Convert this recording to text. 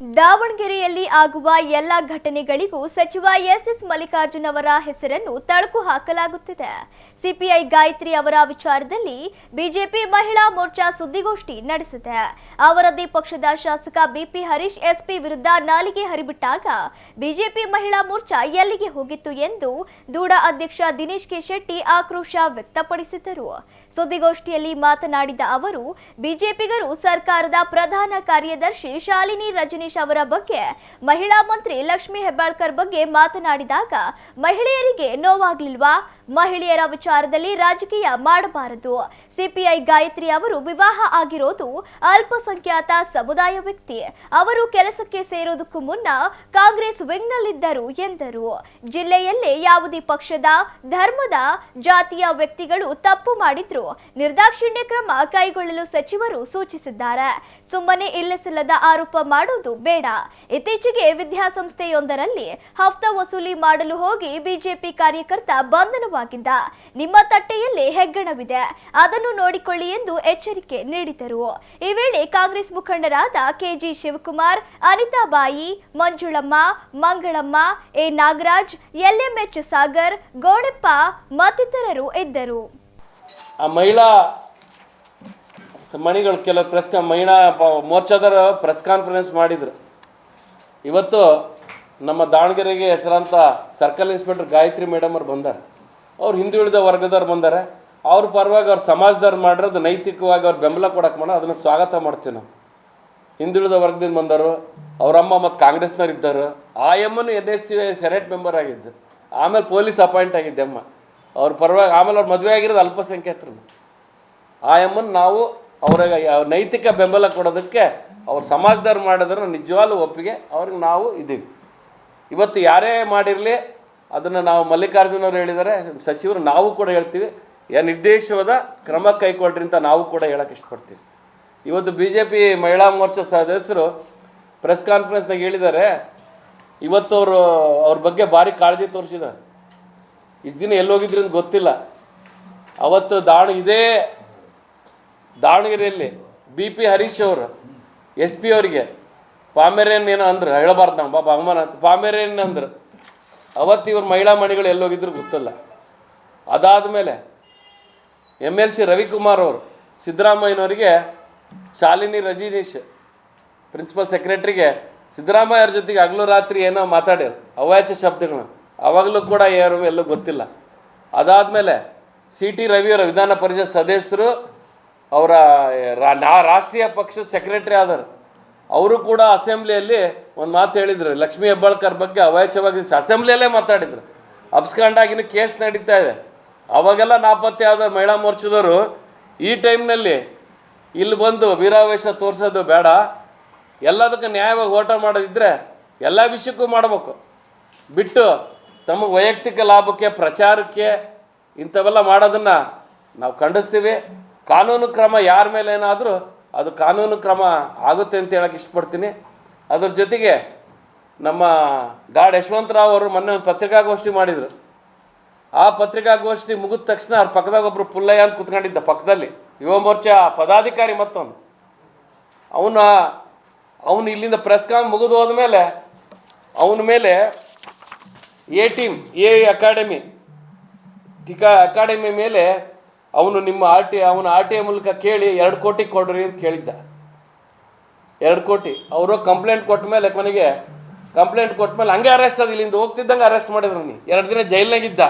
ದಾವಣಗೆರೆಯಲ್ಲಿ ಆಗುವ ಎಲ್ಲ ಘಟನೆಗಳಿಗೂ ಸಚಿವ ಎಸ್ಎಸ್ ಮಲ್ಲಿಕಾರ್ಜುನ್ ಅವರ ಹೆಸರನ್ನು ತಳಕು ಹಾಕಲಾಗುತ್ತಿದೆ. ಸಿಪಿಐ ಗಾಯತ್ರಿ ಅವರ ವಿಚಾರದಲ್ಲಿ ಬಿಜೆಪಿ ಮಹಿಳಾ ಮೋರ್ಚಾ ಸುದ್ದಿಗೋಷ್ಠಿ ನಡೆಸಿದೆ. ಅವರದೇ ಪಕ್ಷದ ಶಾಸಕ ಬಿಪಿ ಹರೀಶ್ ಎಸ್ಪಿ ವಿರುದ್ಧ ನಾಲಿಗೆ ಹರಿಬಿಟ್ಟಾಗ ಬಿಜೆಪಿ ಮಹಿಳಾ ಮೋರ್ಚಾ ಎಲ್ಲಿಗೆ ಹೋಗಿತ್ತು ಎಂದು ದೂಡ ಅಧ್ಯಕ್ಷ ದಿನೇಶ್ ಕೆ ಶೆಟ್ಟಿ ಆಕ್ರೋಶ ವ್ಯಕ್ತಪಡಿಸಿದರು ಸುದ್ದಿಗೋಷ್ಠಿಯಲ್ಲಿ ಮಾತನಾಡಿದ ಅವರು, ಬಿಜೆಪಿಗರು ಸರ್ಕಾರದ ಪ್ರಧಾನ ಕಾರ್ಯದರ್ಶಿ ಶಾಲಿನಿ ರಜನೀಶ್ ಅವರ ಬಗ್ಗೆ ಮಹಿಳಾ ಮಂತ್ರಿ ಲಕ್ಷ್ಮೀ ಹೆಬ್ಬಾಳ್ಕರ್ ಬಗ್ಗೆ ಮಾತನಾಡಿದಾಗ ಮಹಿಳೆಯರಿಗೆ ನೋವಾಗ್ಲಿಲ್ವಾ? ಮಹಿಳೆಯರ ವಿಚಾರದಲ್ಲಿ ರಾಜಕೀಯ ಮಾಡಬಾರದು. ಸಿಪಿಐ ಗಾಯತ್ರಿ ಅವರು ವಿವಾಹ ಆಗಿರೋದು ಅಲ್ಪಸಂಖ್ಯಾತ ಸಮುದಾಯ ವ್ಯಕ್ತಿ. ಅವರು ಕೆಲಸಕ್ಕೆ ಸೇರೋದಕ್ಕೂ ಮುನ್ನ ಕಾಂಗ್ರೆಸ್ ವಿಂಗ್ನಲ್ಲಿದ್ದರು ಎಂದರು. ಜಿಲ್ಲೆಯಲ್ಲೇ ಯಾವುದೇ ಪಕ್ಷದ, ಧರ್ಮದ, ಜಾತಿಯ ವ್ಯಕ್ತಿಗಳು ತಪ್ಪು ಮಾಡಿದ್ರು. ನಿರ್ದಾಕ್ಷಿಣ್ಯ ಕ್ರಮ ಕೈಗೊಳ್ಳಲು ಸಚಿವರು ಸೂಚಿಸಿದ್ದಾರೆ. ಸುಮ್ಮನೆ ಇಲ್ಲಸಲ್ಲದ ಆರೋಪ ಮಾಡುವುದು ಬೇಡ. ಇತ್ತೀಚೆಗೆ ವಿದ್ಯಾಸಂಸ್ಥೆಯೊಂದರಲ್ಲಿ ಹಫ್ತಾ ವಸೂಲಿ ಮಾಡಲು ಹೋಗಿ ಬಿಜೆಪಿ ಕಾರ್ಯಕರ್ತ ಬಂಧನವಾಗಿದ್ದ ನಿಮ್ಮ ತಟ್ಟೆಯಲ್ಲಿ ಹೆಗ್ಗಣವಿದೆ. ಅದನ್ನು ನೋಡಿಕೊಳ್ಳಿ ಎಂದು ಎಚ್ಚರಿಕೆ ನೀಡಿದರು. ಈ ವೇಳೆ ಕಾಂಗ್ರೆಸ್ ಮುಖಂಡರಾದ KG Shivakumar, Anitabai, Manjulamma, Mangalamma, A Nagaraj, LMH Sagar, Gonappa ಮತ್ತಿತರರು ಇದ್ದರು. ಆ ಮಹಿಳಾ ಮಣಿಗಳು ಕೆಲವು ಪ್ರೆಸ್ ಮಹಿಳಾ ಮೋರ್ಚಾದವರು ಪ್ರೆಸ್ ಕಾನ್ಫರೆನ್ಸ್ ಮಾಡಿದರು. ಇವತ್ತು ನಮ್ಮ ದಾವಣಗೆರೆಗೆ ಹೆಸರಾಂತ ಸರ್ಕಲ್ ಇನ್ಸ್ಪೆಕ್ಟರ್ ಗಾಯತ್ರಿ ಮೇಡಮ್ ಅವ್ರು ಬಂದಾರೆ. ಅವ್ರು ಹಿಂದುಳಿದ ವರ್ಗದವ್ರು ಬಂದಾರೆ, ಅವ್ರ ಪರವಾಗಿ ಅವ್ರ ಸಮಾಜದವ್ರು ಮಾಡಿರೋದು ನೈತಿಕವಾಗಿ ಅವ್ರು ಬೆಂಬಲ ಕೊಡಕ್ಕೆ ಮಾಡೋ ಅದನ್ನು ಸ್ವಾಗತ ಮಾಡ್ತೀವಿ ನಾವು. ಹಿಂದುಳಿದ ವರ್ಗದಿಂದ ಬಂದರು ಅವರಮ್ಮ ಮತ್ತು ಕಾಂಗ್ರೆಸ್ನವ್ರು ಇದ್ದರು ಆ ಎಮ್ಮನು N S U senate member ಆಗಿದ್ದು, ಆಮೇಲೆ ಪೊಲೀಸ್ ಅಪಾಯಿಂಟ್ ಆಗಿದ್ದೆ ಅಮ್ಮ. ಅವ್ರ ಪರವಾಗಿ ಆಮೇಲೆ ಅವ್ರು ಮದುವೆ ಆಗಿರೋದು ಅಲ್ಪಸಂಖ್ಯಾತರು. ಆ ಎಮ್ಮನ್ನು ನಾವು ಅವ್ರಿಗೆ ನೈತಿಕ ಬೆಂಬಲ ಕೊಡೋದಕ್ಕೆ ಅವ್ರ ಸಮಾಜದವ್ರು ಮಾಡಿದ್ರೆ ನಿಜವಾಗ್ಲೂ ಒಪ್ಪಿಗೆ, ಅವ್ರಿಗೆ ನಾವು ಇದ್ದೀವಿ ಇವತ್ತು ಯಾರೇ ಮಾಡಿರಲಿ ಅದನ್ನು ನಾವು ಮಲ್ಲಿಕಾರ್ಜುನವ್ರು ಹೇಳಿದರೆ, ಸಚಿವರು ನಾವು ಕೂಡ ಹೇಳ್ತೀವಿ. ಯಾ ನಿರ್ದೇಶವಾದ ಕ್ರಮ ಕೈಗೊಳ್ರಿ ಅಂತ ನಾವು ಕೂಡ ಹೇಳಕ್ಕೆ ಇಷ್ಟಪಡ್ತೀವಿ. ಇವತ್ತು ಬಿ ಜೆ ಪಿ ಮಹಿಳಾ ಮೋರ್ಚಾ ಸದಸ್ಯರು ಪ್ರೆಸ್ ಕಾನ್ಫರೆನ್ಸ್ನಾಗ ಹೇಳಿದ್ದಾರೆ ಇವತ್ತು ಅವರು, ಅವ್ರ ಬಗ್ಗೆ ಭಾರಿ ಕಾಳಜಿ ತೋರಿಸಿದ್ದಾರೆ ಇಷ್ಟು ದಿನ ಎಲ್ಲೋಗಿದ್ರಿ ಅಂತ ಗೊತ್ತಿಲ್ಲ. ಅವತ್ತು ದಾವಣ, ಇದೇ ದಾವಣಗೆರೆಯಲ್ಲಿ ಬಿ ಪಿ ಹರೀಶ್ ಅವರು, ಎಸ್ ಪಿ ಅವರಿಗೆ, ಪಾಮೇರೇನ್ ಏನೋ ಅಂದ್ರು, ಹೇಳಬಾರ್ದು ನಾವು ಬಾಬಾ ಅಂತ ಪಾಮೇರೇನ್ ಅಂದ್ರು. ಅವತ್ತು ಇವ್ರ ಮಹಿಳಾ ಮಣಿಗಳು ಎಲ್ಲೋಗಿದ್ರು ಅದಾದ ಮೇಲೆ ಎಂ ಎಲ್ ಸಿ ರವಿಕುಮಾರ್ ಅವರು, ಸಿದ್ದರಾಮಯ್ಯನವರಿಗೆ ಶಾಲಿನಿ ರಜನೀಶ್, ಪ್ರಿನ್ಸಿಪಲ್ ಸೆಕ್ರೆಟ್ರಿಗೆ ಸಿದ್ದರಾಮಯ್ಯ ಜೊತೆಗೆ ಹಗಲು ರಾತ್ರಿ ಏನೋ ಮಾತಾಡ್ಯಾರ, ಅವಾಚ್ಯ ಶಬ್ದಗಳು. ಅವಾಗಲೂ ಕೂಡ ಯಾರು ಎಲ್ಲೂ ಗೊತ್ತಿಲ್ಲ. ಅದಾದಮೇಲೆ ಸಿ ಟಿ ರವಿಯವರ ವಿಧಾನ ಪರಿಷತ್ ಸದಸ್ಯರು ಅವರ ರಾಷ್ಟ್ರೀಯ ಪಕ್ಷದ ಸೆಕ್ರೆಟ್ರಿ ಆದರು ಅವರು ಕೂಡ ಅಸೆಂಬ್ಲಿಯಲ್ಲಿ ಒಂದು ಮಾತು ಹೇಳಿದರು. ಲಕ್ಷ್ಮೀ ಹೆಬ್ಬಾಳ್ಕರ್ ಬಗ್ಗೆ ಅವಾಚ್ಯವಾಗಿ ಅಸೆಂಬ್ಲಿಯಲ್ಲೇ ಮಾತಾಡಿದರು. ಅಬ್ಸ್ಕಾಂಡಾಗಿನ ಕೇಸ್ ನಡೀತಾ ಇದೆ. ಅವಾಗೆಲ್ಲ ನಾಪತ್ತೆ ಆದ ಮಹಿಳಾ ಮೋರ್ಚಾದವರು ಈ ಟೈಮ್ನಲ್ಲಿ ಇಲ್ಲಿ ಬಂದು ವೀರಾವೇಶ ತೋರಿಸೋದು ಬೇಡ. ಎಲ್ಲದಕ್ಕೂ ನ್ಯಾಯವಾಗಿ ಓಟ ಮಾಡೋದಿದ್ದರೆ ಎಲ್ಲ ವಿಷಯಕ್ಕೂ ಮಾಡಬೇಕು. ಬಿಟ್ಟು ತಮ್ಮ ವೈಯಕ್ತಿಕ ಲಾಭಕ್ಕೆ, ಪ್ರಚಾರಕ್ಕೆ ಇಂಥವೆಲ್ಲ ಮಾಡೋದನ್ನು ನಾವು ಖಂಡಿಸ್ತೀವಿ. ಕಾನೂನು ಕ್ರಮ ಯಾರ ಮೇಲೆ ಏನಾದರೂ ಅದು ಕಾನೂನು ಕ್ರಮ ಆಗುತ್ತೆ ಅಂತ ಹೇಳಕ್ಕೆ ಇಷ್ಟಪಡ್ತೀನಿ. ಅದ್ರ ಜೊತೆಗೆ ನಮ್ಮ ಗಾಡ್ ಯಶವಂತರಾವ್ ಅವರು ಮೊನ್ನೆ ಒಂದು ಪತ್ರಿಕಾಗೋಷ್ಠಿ ಮಾಡಿದರು. ಆ ಪತ್ರಿಕಾಗೋಷ್ಠಿ ಮುಗಿದ ತಕ್ಷಣ ಅವ್ರ ಪಕ್ಕದಾಗ ಒಬ್ಬರು ಪುಲ್ಲಯ್ಯ ಅಂತ ಕುತ್ಕೊಂಡಿದ್ದ ಪಕ್ಕದಲ್ಲಿ. ಯುವ ಮೋರ್ಚಾ ಪದಾಧಿಕಾರಿ ಮತ್ತವನು. ಅವನ, ಅವನು ಇಲ್ಲಿಂದ ಪ್ರೆಸ್ ಕಾನ್ ಮುಗಿದು ಹೋದ್ಮೇಲೆ ಅವನ ಮೇಲೆ ಎ ಟೀಮ್, ಎ ಅಕಾಡೆಮಿ, ಟಿಕಾ ಅಕಾಡೆಮಿ ಮೇಲೆ ಅವನು ನಿಮ್ಮ ಆರ್ ಟಿ, ಅವನ ಆರ್ ಟಿ ಐ ಮೂಲಕ ಕೇಳಿ ಎರಡು ಕೋಟಿ ಕೊಡ್ರಿ ಅಂತ ಕೇಳಿದ್ದ. ಎರಡು ಕೋಟಿ. ಅವರು ಕಂಪ್ಲೇಂಟ್ ಕೊಟ್ಟ ಮೇಲೆ ಕೊನೆಗೆ, ಕಂಪ್ಲೇಂಟ್ ಕೊಟ್ಟ ಮೇಲೆ ಹಂಗೆ ಅರೆಸ್ಟ್ ಆದ, ಇಲ್ಲಿಂದ ಹೋಗ್ತಿದ್ದಂಗೆ ಅರೆಸ್ಟ್ ಮಾಡಿದ್ರು ನೀ ಎರಡು ದಿನ ಜೈಲ್ನಾಗಿದ್ದ